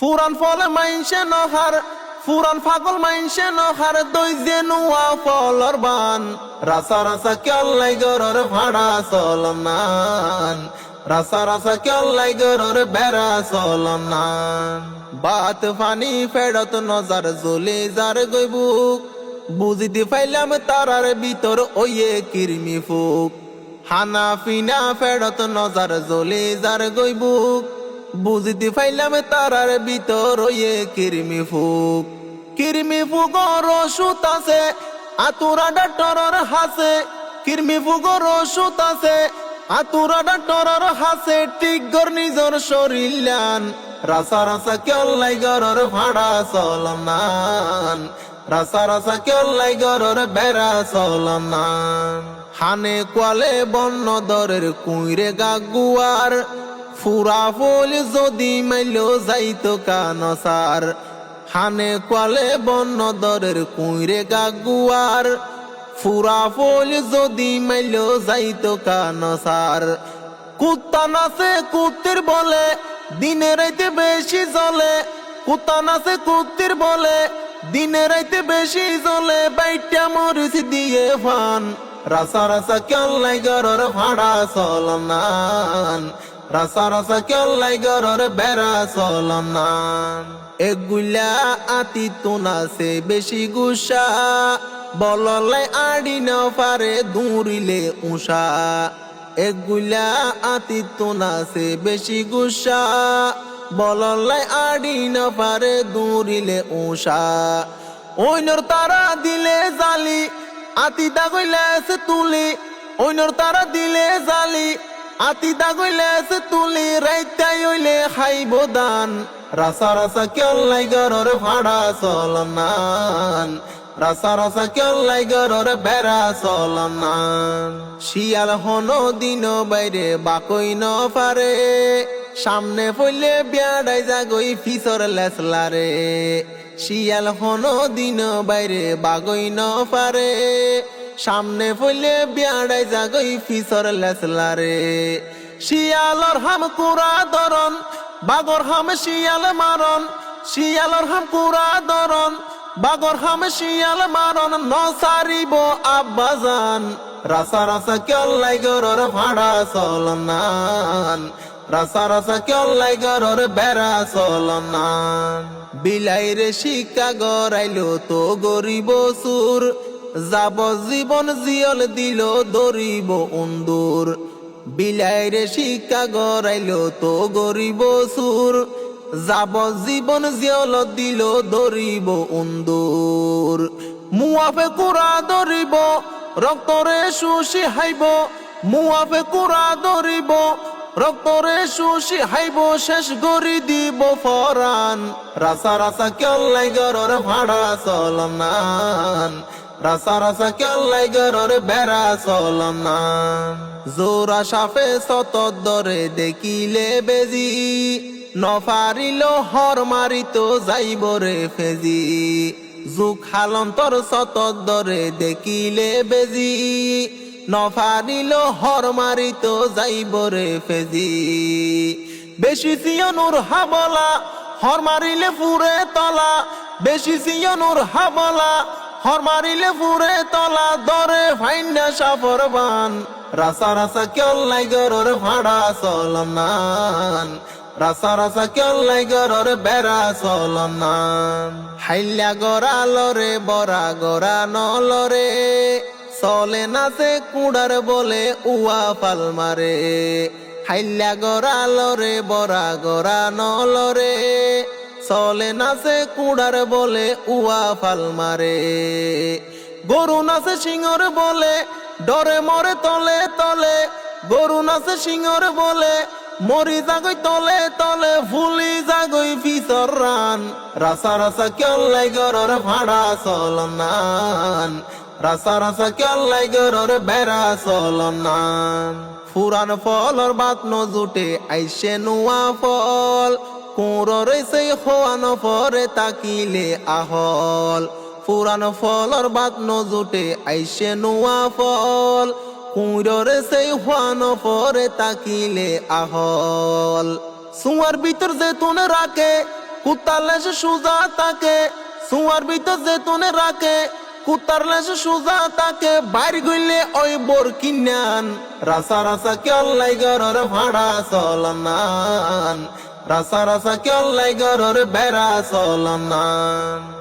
ফুরান ফলে মাইনসে নহার, ফুরান ফাগল মাইনসে নহার, দই যে নুয়া ফলর বান। রাসা রাসা কেল্লাই গরর ভাড়া চলনান রাসা রাসা কেল্লাই গরর বেড়া চলনান বাত ফানি ফেরত নজার জলে যার গইবুক বুঝিতে পাইলাম তারার ভিতর ওয়ে কিরমি ফুক। হানা ফিনা ফেরত নজার জলে যার গইবুক বুঝিতে পাইলাম তারার ভিতর ওয়ে কিরমি ফুক। কিরমি ফুকর ওষুধ আছে, আতুরা ডাক্তরর হাসে। কিরমি ফুকর ওষুধ আছে, আতুরা ডাক্তরর হাসে। ঠিক গর নিজর শরীর রাসা রাসা কেল্লাই গরর ভাড়া চলনান রাসা রাসা কেল্লাই গরর বেড়া চলনান হানে কোয়ালে বন্য দরের কুইরে গাগুয়ার ফুরা ফুল যদি মাইল যাইতো কানসার হানে কোয়ালে বন্য দরের কুইরে গাগুয়ার। ফুরা ফুল যদি মাইল যাইতো কানসার কুত্তা নাচে কুত্তির বলে, দিনে রাইতে বেশি জলে কুত্তা নাচে কুত্তির বলে, দিনে রাইতে বেশি জ্বলে। বাইটা মরিচ দিয়ে ফান। রাসা রাসা কেল্লাই গরর ভাড়া চলনান। রাসা রাসা কেল্লাই গরর বেড়া চলনান এগুলা আতি তোনাছে বেশি গুসা। বললাই আড়ি না পারে দূরিলে উষা। এগুলা আতি তোনাছে বেশি গুসা। বললাই আড়ি না পারে দূরিলে উষা। ওইনর তারা দিলে জালি, আতি দাগইলে সে তুলি। ওইনর তারা দিলে জালি আতি দাগইলে সে তুলি রাইতাই হইলে খাইব দান। রাসা রাসা কেল্লাই গরর ভাড়া চলনান রাসা রাসা কেল্লাই গরর বেড়া চলনান শিয়াল হন দিন বাইরে বাকই ন পারে। সামনে ফইলে বিয়াডাই জাগই ফিসর লেসলারে। শিয়াল হন দিন বাইরে বাগই ন পারে। সামনে ফইলে বিয়াডাই জাগই ফিসর লেসলারে। শিয়ালর হাম কুরা দরন বাগর হাম শিয়াল মারন শিয়ালর হাম কুরা দরন বাগর হাম শিয়াল মারন নসারিব আব্বাজান, রাসা রাসা কেল্লাই গরর ভাড়া চলনান। রাসা রাসা কেল্লাই গরর বেড়া চলনান। বিলাইরে শিকা গড়াইলো তো গরিব সুর যাব জীবন জিয়ল দিল দরিব উন্দুর। বিলাইরে শিক্ষা গড়াইলো তো গরিব সুর। যাব জীবন জিয়ল দিল দরিব উন্দুর। মুয়াফে কুরা দরিব রক্তরে সুশি হাইব মুয়াফে কুরা দরিব রক্তরে সুশি হাইব শেষ গরি দিব ফরান। রাসা রাসা কেল্লাই গরর ভাড়া চলনান। রাসা রাসা কেল্লাই গরর বেড়া চলনান জোরা সাফে সতদরে দেখিলে বেজি। নফারিল হর মারিত যাইব রে ফেজি। জুক হালন্তর সতদরে দেখিলে বেজি। নফারিল হর মারিত যাইব রে ফেজি। বেশি সিয়নুর হাবলা হর মারিলে ফুরে তলা। বেশি সিয়নুর হাবলা হর মারিলে ফুরে তলা দরে ফাইন্ডা সাফর বান। রাসা রাসা কেল্লাই গরর ভাড়া চলনান রাসা রাসা কেল্লাই গরর বেড়া চলনান হাইল্লা গড়া লরে বরা গড়া নলরে। চলে নাচে কুড়ার বলে উয়া পাল মারে। হাইল্লা গড়া লরে বরা গড়া নলরে। চলে নাচে কুড়ার বলে উয়া ফাল মারে। গরু নাচে সিংহর বলে, ডরে মরে তলে তলে। গরু নাচে সিংহর বলে, মরি জাগই তলে তলে, ফুলি জাগই ফিসর রান। রাসা রাসা কেল্লাই গরর ভাড়া চলনান রাসা রাসা কেল্লাই গরর বেড়া চলনান ফুরান ফলর বাত নজুটে, আইসে নুয়া ফল। কোঁর সেই হওয়ান ফরে তাকিলে আহল। পুরান ফলর বাত নজুটে আইসে নুয়া ফল। কুঁড়র সেই হওয়ান ফরে তাকিলে আহল। সুয়ার ভিতর যে তুন রাখে কুত্তার লেসে সুজা তাকে। সুয়ার ভিতর যেতুনে রাখে কুত্তার লেসে সুজা তাকে। বাইর গইলে ওই বোর কিনান, রাসা রাসা কেল্লাই গরর ভাড়া চলনান। রাসা রাসা কেল্লাই গরর বেড়া চলনান